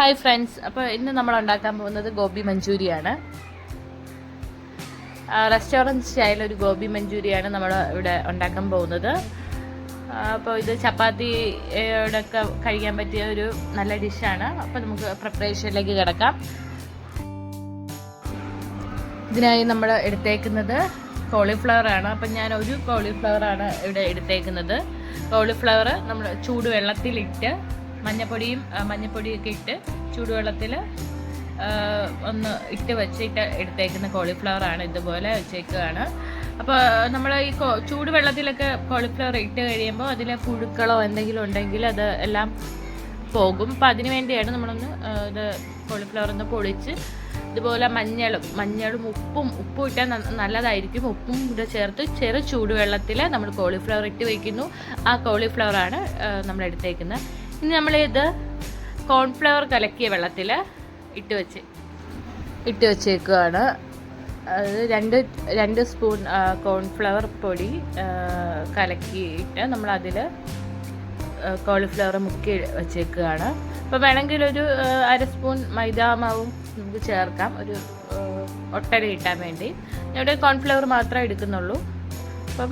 Hi friends അപ്പോൾ ഇന്ന് നമ്മൾ ഉണ്ടാക്കാൻ പോകുന്നത് ഗോബി മഞ്ചൂരിയാണ്. റെസ്റ്റോറന്റ് സ്റ്റൈൽ ഒരു ഗോബി മഞ്ചൂരിയാണ് നമ്മൾ ഇവിടെ ഉണ്ടാക്കാൻ പോകുന്നത്. അപ്പോൾ ഇത് ചപ്പാത്തിയോടൊക്കെ കഴിക്കാൻ പറ്റിയ ഒരു നല്ല ഡിഷാണ് അപ്പോൾ നമുക്ക് പ്രിപ്പറേഷനിലേക്ക് കിടക്കാം. ഇതിനായി നമ്മൾ എടുത്തേക്കുന്നത് കോളിഫ്ലവർ ആണ്. അപ്പം ഞാൻ ഒരു കോളിഫ്ലവർ ആണ് ഇവിടെ എടുത്തേക്കുന്നത്. കോളിഫ്ലവർ നമ്മൾ ചൂടുവെള്ളത്തിലിട്ട് മഞ്ഞപ്പൊടിയും മഞ്ഞപ്പൊടിയൊക്കെ ഇട്ട് ചൂടുവെള്ളത്തിൽ ഒന്ന് ഇട്ട് വെച്ചിട്ട് എടുത്തേക്കുന്ന കോളിഫ്ലവർ ആണ് ഇതുപോലെ വെച്ചേക്കുകയാണ് അപ്പോൾ നമ്മൾ ഈ ചൂടുവെള്ളത്തിലൊക്കെ കോളിഫ്ലവർ ഇട്ട് കഴിയുമ്പോൾ അതിലെ പുഴുക്കളോ എന്തെങ്കിലും ഉണ്ടെങ്കിൽ അത് എല്ലാം പോകും. അപ്പം അതിന് വേണ്ടിയാണ് നമ്മളൊന്ന് ഇത് കോളിഫ്ലവർ ഒന്ന് പൊളിച്ച് ഇതുപോലെ മഞ്ഞളും മഞ്ഞളും ഉപ്പും ഉപ്പും ഇട്ടാൽ നല്ലതായിരിക്കും. ഉപ്പും കൂടെ ചേർത്ത് ചെറു ചൂടുവെള്ളത്തിൽ നമ്മൾ കോളിഫ്ലവർ ഇട്ട് വയ്ക്കുന്നു ആ കോളിഫ്ലവറാണ് നമ്മൾ എടുത്തേക്കുന്നത്. ഇനി നമ്മളിത് കോൺഫ്ലവർ കലക്കിയ വെള്ളത്തിൽ ഇട്ട് വെച്ച് ഇട്ട് വെച്ചേക്കുകയാണ് അത് രണ്ട് രണ്ട് സ്പൂൺ കോൺഫ്ലവർ പൊടി കലക്കിയിട്ട് നമ്മളതിൽ കോളിഫ്ലവർ മുക്കി വെച്ചേക്കുകയാണ് അപ്പോൾ വേണമെങ്കിൽ ഒരു അര സ്പൂൺ മൈദാമാവും നമുക്ക് ചേർക്കാം. ഒരു ഒട്ടര കിട്ടാൻ വേണ്ടി. ഇവിടെ കോൺഫ്ലവർ മാത്രമേ എടുക്കുന്നുള്ളൂ. അപ്പം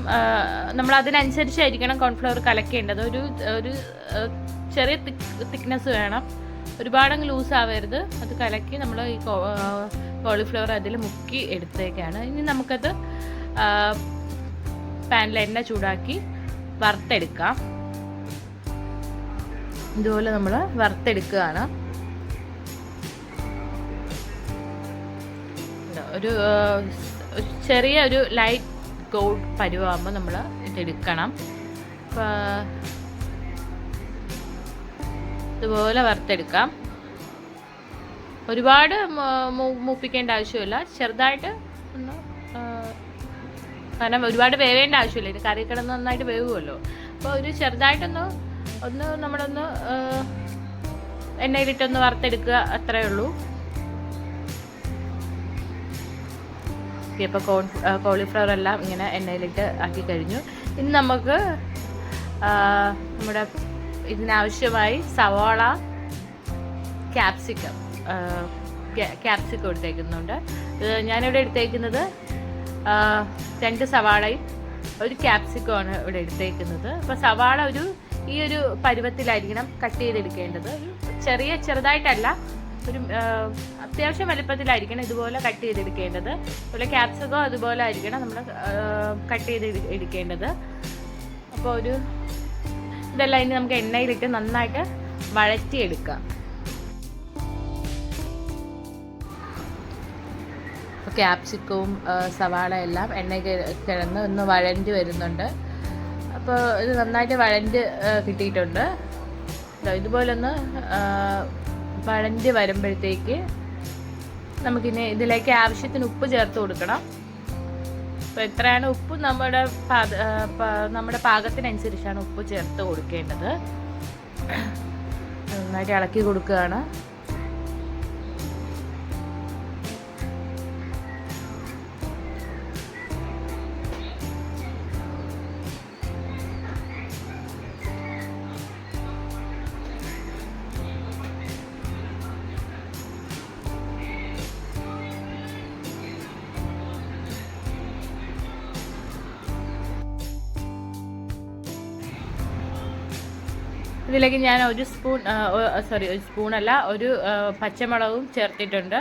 നമ്മൾ അതിനനുസരിച്ചായിരിക്കണം കോൺഫ്ലവർ കലക്കേണ്ടത്. ഒരു ഒരു ചെറിയ തിക്നെസ് വേണം. ഒരുപാടങ്ങ് ലൂസ് ആവരുത്. അത് കലക്കി നമ്മൾ ഈ കോളിഫ്ലവർ അതിൽ മുക്കി എടുത്തേക്കാണ്. ഇനി നമുക്കത് പാനിൽ എണ്ണ ചൂടാക്കി വറുത്തെടുക്കാം. ഇതുപോലെ നമ്മൾ വറുത്തെടുക്കുകയാണ്. ഒരു ചെറിയ ഒരു ലൈറ്റ് ഗോൾഡ് പരുവാകുമ്പോൾ നമ്മൾ ഇതെടുക്കണം ഇതുപോലെ വറുത്തെടുക്കാം. ഒരുപാട് മൂപ്പിക്കേണ്ട ആവശ്യമില്ല. ചെറുതായിട്ട് ഒന്ന് കാരണം ഒരുപാട് വേവേണ്ട ആവശ്യമില്ല. ഇത് കറി കിടന്ന് നന്നായിട്ട് വേവുമല്ലോ അപ്പോൾ ഒരു ചെറുതായിട്ടൊന്ന് ഒന്ന് നമ്മളൊന്ന് എണ്ണയിലിട്ടൊന്ന് വറുത്തെടുക്കുക അത്രയേ ഉള്ളൂ. ഇപ്പോൾ കോൺ കോളിഫ്ലവർ എല്ലാം ഇങ്ങനെ എണ്ണയിലിട്ട് ആക്കി കഴിഞ്ഞു. ഇനി നമുക്ക് നമ്മുടെ ഇതിനാവശ്യമായി സവാള ക്യാപ്സിക്കം ക്യാപ്സിക്കം എടുത്തേക്കുന്നുണ്ട് ഞാനിവിടെ എടുത്തേക്കുന്നത് രണ്ട് സവാളയും ഒരു ക്യാപ്സിക്കമാണ് ഇവിടെ എടുത്തേക്കുന്നത്. അപ്പോൾ സവാള ഒരു ഈ ഒരു പരുവത്തിലായിരിക്കണം കട്ട് ചെയ്തെടുക്കേണ്ടത്. ചെറിയ ചെറുതായിട്ടല്ല ഒരു അത്യാവശ്യം വലുപ്പത്തിലായിരിക്കണം ഇതുപോലെ കട്ട് ചെയ്തെടുക്കേണ്ടത്. അതുപോലെ ക്യാപ്സിക്കോ അതുപോലെ ആയിരിക്കണം നമ്മൾ കട്ട് ചെയ്ത് എടുക്കേണ്ടത്. അപ്പോൾ ഒരു ഇതെല്ലാം ഇനി നമുക്ക് എണ്ണയിലിട്ട് നന്നായിട്ട് വഴറ്റിയെടുക്കാം. ക്യാപ്സിക്കവും സവാള എല്ലാം എണ്ണ കിടന്ന് ഒന്ന് വഴണ്ടി വരുന്നുണ്ട്. അപ്പോൾ ഇത് നന്നായിട്ട് വഴണ്ട് കിട്ടിയിട്ടുണ്ട്. ഇതുപോലൊന്ന് വഴണ്ട് വരുമ്പോഴത്തേക്ക് നമുക്കിനി ഇതിലേക്ക് ആവശ്യത്തിന് ഉപ്പ് ചേർത്ത് കൊടുക്കണം. അപ്പോൾ എത്രയാണ് ഉപ്പ് നമ്മുടെ പ- നമ്മുടെ പാകത്തിനനുസരിച്ചാണ് ഉപ്പ് ചേർത്ത് കൊടുക്കേണ്ടത്. നന്നായിട്ട് ഇളക്കി കൊടുക്കുകയാണ്. ഇതിലേക്ക് ഞാൻ ഒരു സ്പൂൺ സോറി ഒരു സ്പൂണല്ല ഒരു പച്ചമുളകും ചേർത്തിട്ടുണ്ട്.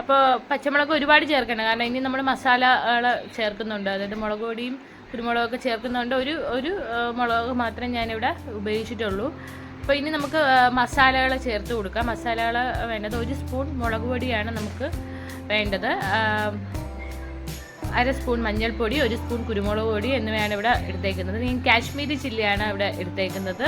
അപ്പോൾ പച്ചമുളക് ഒരുപാട് ചേർക്കണം. കാരണം ഇനി നമ്മൾ മസാലകൾ ചേർക്കുന്നുണ്ട്. അതായത് മുളക് പൊടിയും കുരുമുളകൊക്കെ ചേർക്കുന്നുണ്ട്. ഒരു ഒരു മുളക് മാത്രമേ ഞാനിവിടെ ഉപയോഗിച്ചിട്ടുള്ളൂ. അപ്പോൾ ഇനി നമുക്ക് മസാലകൾ ചേർത്ത് കൊടുക്കാം. മസാലകൾ വേണ്ടത് ഒരു സ്പൂൺ മുളക് പൊടിയാണ് നമുക്ക് വേണ്ടത്. അര സ്പൂൺ മഞ്ഞൾപ്പൊടി ഒരു സ്പൂൺ കുരുമുളക് പൊടി എന്നിവയാണ് ഇവിടെ എടുത്തേക്കുന്നത്. ഞാൻ കാശ്മീരി ചില്ലിയാണ് ഇവിടെ എടുത്തേക്കുന്നത്.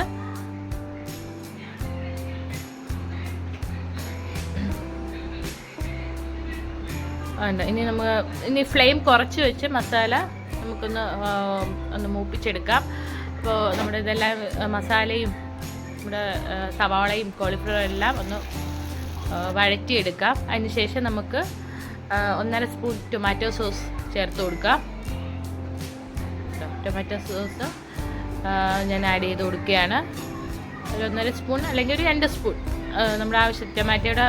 ഉണ്ട്. ഇനി നമുക്ക് ഇനി ഫ്ലെയിം കുറച്ച് വെച്ച് മസാല നമുക്കൊന്ന് ഒന്ന് മൂപ്പിച്ചെടുക്കാം. അപ്പോൾ നമ്മുടെ ഇതെല്ലാം മസാലയും നമ്മുടെ സവാളയും കോളിഫ്ലവറും എല്ലാം ഒന്ന് വഴറ്റിയെടുക്കാം. അതിന് ശേഷം നമുക്ക് ഒന്നര സ്പൂൺ ടൊമാറ്റോ സോസ് ചേർത്ത് കൊടുക്കാം. ടൊമാറ്റോ സോസ് ഞാൻ ആഡ് ചെയ്ത് കൊടുക്കുകയാണ്. ഒരു ഒന്നര സ്പൂൺ അല്ലെങ്കിൽ ഒരു രണ്ട് സ്പൂൺ നമ്മുടെ ആവശ്യം ടൊമാറ്റോയുടെ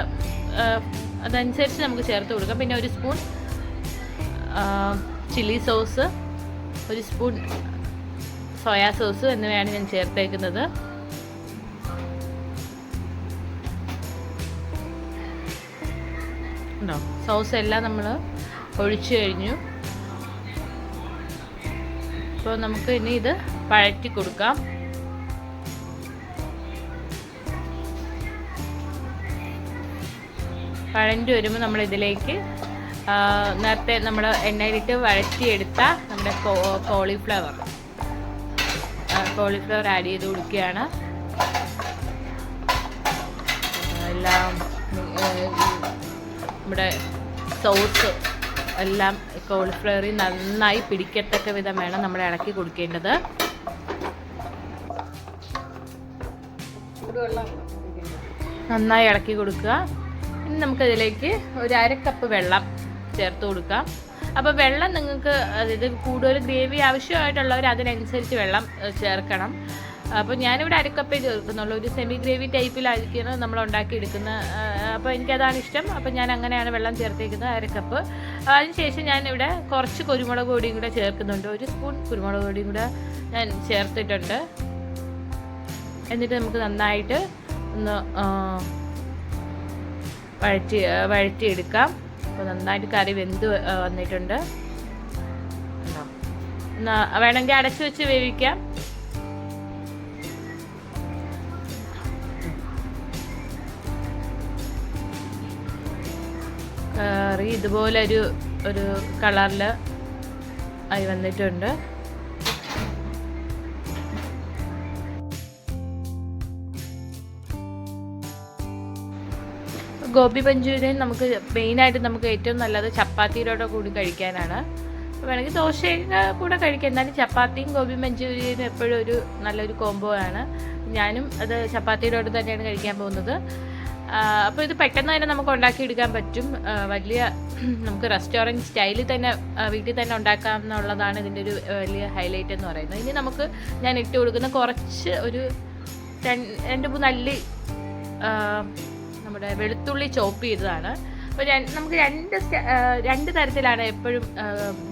അതനുസരിച്ച് നമുക്ക് ചേർത്ത് കൊടുക്കാം. പിന്നെ ഒരു സ്പൂൺ ചില്ലി സോസ് ഒരു സ്പൂൺ സോയാ സോസ് എന്നിവയാണ് ഞാൻ ചേർത്തേക്കുന്നത്. ഉണ്ടോ? സോസ് എല്ലാം നമ്മൾ ഒഴിച്ചു കഴിഞ്ഞു. അപ്പോൾ നമുക്ക് ഇനി ഇത് പഴറ്റി കൊടുക്കാം. പഴഞ്ഞു വരുമ്പോൾ നമ്മൾ ഇതിലേക്ക് നേരത്തെ നമ്മൾ എണ്ണയിലിട്ട് വഴറ്റിയെടുത്ത നമ്മുടെ കോളിഫ്ലവർ. കോളിഫ്ലവർ ആഡ് ചെയ്ത് കൊടുക്കുകയാണ്. എല്ലാം നമ്മുടെ സോസ് എല്ലാം കോളിഫ്ലവറിൽ നന്നായി പിടിക്കത്തക്ക വിധം വേണം നമ്മൾ ഇളക്കി കൊടുക്കേണ്ടത്. നന്നായി ഇളക്കി കൊടുക്കുക. ഇനി നമുക്കതിലേക്ക് ഒരു അര കപ്പ് വെള്ളം ചേർത്ത് കൊടുക്കാം. അപ്പോൾ വെള്ളം നിങ്ങൾക്ക് അതായത് കൂടുതൽ ഗ്രേവി ആവശ്യമായിട്ടുള്ളവർ അതിനനുസരിച്ച് വെള്ളം ചേർക്കണം. അപ്പോൾ ഞാനിവിടെ അരക്കപ്പേ ചേർക്കുന്നുള്ളൂ. ഒരു സെമി ഗ്രേവി ടൈപ്പിലായിരിക്കണം നമ്മൾ ഉണ്ടാക്കിയെടുക്കുന്ന അപ്പോൾ എനിക്കതാണ് ഇഷ്ടം. അപ്പോൾ ഞാൻ അങ്ങനെയാണ് വെള്ളം ചേർത്തേക്കുന്നത് അരക്കപ്പ് അതിനുശേഷം ഞാൻ ഇവിടെ കുറച്ച് കുരുമുളക് പൊടിയും കൂടെ ചേർക്കുന്നുണ്ട്. ഒരു സ്പൂൺ കുരുമുളക് പൊടിയും കൂടെ ഞാൻ ചേർത്തിട്ടുണ്ട്. എന്നിട്ട് നമുക്ക് നന്നായിട്ട് ഒന്ന് വഴറ്റി വഴറ്റി എടുക്കാം അപ്പോൾ നന്നായിട്ട് കറി വെന്ത് വന്നിട്ടുണ്ട്. വേണമെങ്കിൽ അടച്ചു വെച്ച് വേവിക്കാം. കറി ഇതുപോലൊരു ഒരു കളറിൽ ആയി വന്നിട്ടുണ്ട്. ഗോപി മഞ്ചൂരിയൻ നമുക്ക് മെയിനായിട്ട് നമുക്ക് ഏറ്റവും നല്ലത് ചപ്പാത്തിയിലോടെ കൂടി കഴിക്കാനാണ്. വേണമെങ്കിൽ ദോശയുടെ കൂടെ കഴിക്കാം. എന്നാലും ചപ്പാത്തിയും ഗോപി മഞ്ചൂരിയനും എപ്പോഴും ഒരു നല്ലൊരു കോംബോ ആണ്. ഞാനും അത് ചപ്പാത്തിയിലോട്ട് തന്നെയാണ് കഴിക്കാൻ പോകുന്നത്. അപ്പോൾ ഇത് പെട്ടെന്ന് തന്നെ നമുക്ക് ഉണ്ടാക്കിയെടുക്കാൻ പറ്റും. വലിയ നമുക്ക് റെസ്റ്റോറന്റ് സ്റ്റൈലിൽ തന്നെ വീട്ടിൽ തന്നെ ഉണ്ടാക്കാം എന്നുള്ളതാണ് ഇതിന്റെ ഒരു വലിയ ഹൈലൈറ്റ് എന്ന് പറയുന്നത്. ഇനി നമുക്ക് ഞാൻ ഇട്ട് കൊടുക്കുന്ന കുറച്ച് ഒരു രണ്ട് മൂന്ന് അല്ലി നമ്മുടെ വെളുത്തുള്ളി ചോപ്പ് ചെയ്തതാണ്. അപ്പോൾ നമുക്ക് രണ്ട് രണ്ട് തരത്തിലാണ് എപ്പോഴും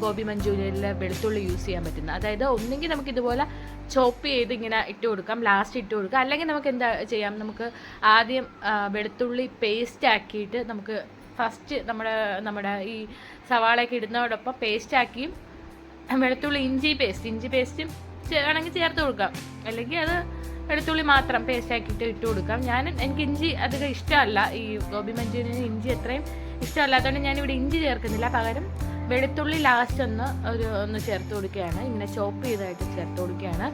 ഗോപി മഞ്ചൂരിയനിൽ വെളുത്തുള്ളി യൂസ് ചെയ്യാൻ പറ്റുന്നത്. അതായത് ഒന്നെങ്കിൽ നമുക്ക് ഇതുപോലെ ചോപ്പ് ചെയ്ത് ഇങ്ങനെ ഇട്ട് കൊടുക്കാം ലാസ്റ്റ് ഇട്ട് കൊടുക്കാം. അല്ലെങ്കിൽ നമുക്ക് എന്താ ചെയ്യാം? നമുക്ക് ആദ്യം വെളുത്തുള്ളി പേസ്റ്റ് ആക്കിയിട്ട് നമുക്ക് ഫസ്റ്റ് നമ്മുടെ നമ്മുടെ ഈ സവാളയൊക്കെ ഇടുന്നതോടൊപ്പം പേസ്റ്റ് ആക്കിയും വെളുത്തുള്ളി ഇഞ്ചി പേസ്റ്റ് ഇഞ്ചി പേസ്റ്റും ആണെങ്കിൽ ചേർത്ത് കൊടുക്കാം. അല്ലെങ്കിൽ അത് വെളുത്തുള്ളി മാത്രം പേസ്റ്റ് ആക്കിയിട്ട് ഇട്ട് കൊടുക്കാം. ഞാൻ എനിക്ക് ഇഞ്ചി അധികം ഇഷ്ടമല്ല. ഈ ഗോബി മഞ്ചൂരിയന് ഇഞ്ചി അത്രയും ഇഷ്ടമല്ലാത്തതുകൊണ്ട് ഞാനിവിടെ ഇഞ്ചി ചേർക്കുന്നില്ല. പകരം വെളുത്തുള്ളി ലാസ്റ്റ് ഒന്ന് ഒരു ഒന്ന് ചേർത്ത് കൊടുക്കുകയാണ്. ഇങ്ങനെ ചോപ്പ് ചെയ്തായിട്ട് ചേർത്ത് കൊടുക്കുകയാണ്.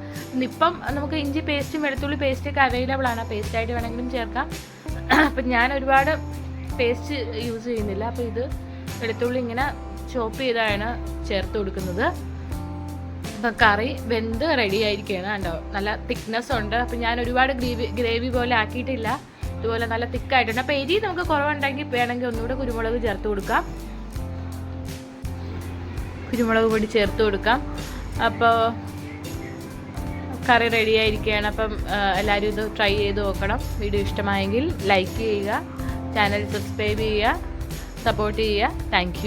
ഇപ്പം നമുക്ക് ഇഞ്ചി പേസ്റ്റും വെളുത്തുള്ളി പേസ്റ്റൊക്കെ അവൈലബിൾ ആണ്. പേസ്റ്റ് ആയിട്ട് വേണമെങ്കിലും ചേർക്കാം. അപ്പം ഞാൻ ഒരുപാട് പേസ്റ്റ് യൂസ് ചെയ്യുന്നില്ല. അപ്പോൾ ഇത് വെളുത്തുള്ളി ഇങ്ങനെ ചോപ്പ് ചെയ്താണ് ചേർത്ത് കൊടുക്കുന്നത്. കറി വെന്ത് റെഡി ആയിരിക്കുകയാണ് കണ്ടോ? നല്ല തിക്നെസ് ഉണ്ട്. അപ്പം ഞാൻ ഒരുപാട് ഗ്രേവി ഗ്രേവി പോലെ ആക്കിയിട്ടില്ല. ഇതുപോലെ നല്ല തിക്കായിട്ടുണ്ട് അപ്പോൾ എരി നമുക്ക് കുറവുണ്ടെങ്കിൽ വേണമെങ്കിൽ ഒന്നുകൂടെ കുരുമുളക് ചേർത്ത് കൊടുക്കാം. കുരുമുളക് പൊടി ചേർത്ത് കൊടുക്കാം. അപ്പോൾ കറി റെഡി ആയിരിക്കുകയാണ് അപ്പം എല്ലാവരും ഇത് ട്രൈ ചെയ്ത് നോക്കണം. വീഡിയോ ഇഷ്ടമായെങ്കിൽ ലൈക്ക് ചെയ്യുക. ചാനൽ സബ്സ്ക്രൈബ് ചെയ്യുക. സപ്പോർട്ട് ചെയ്യുക. താങ്ക്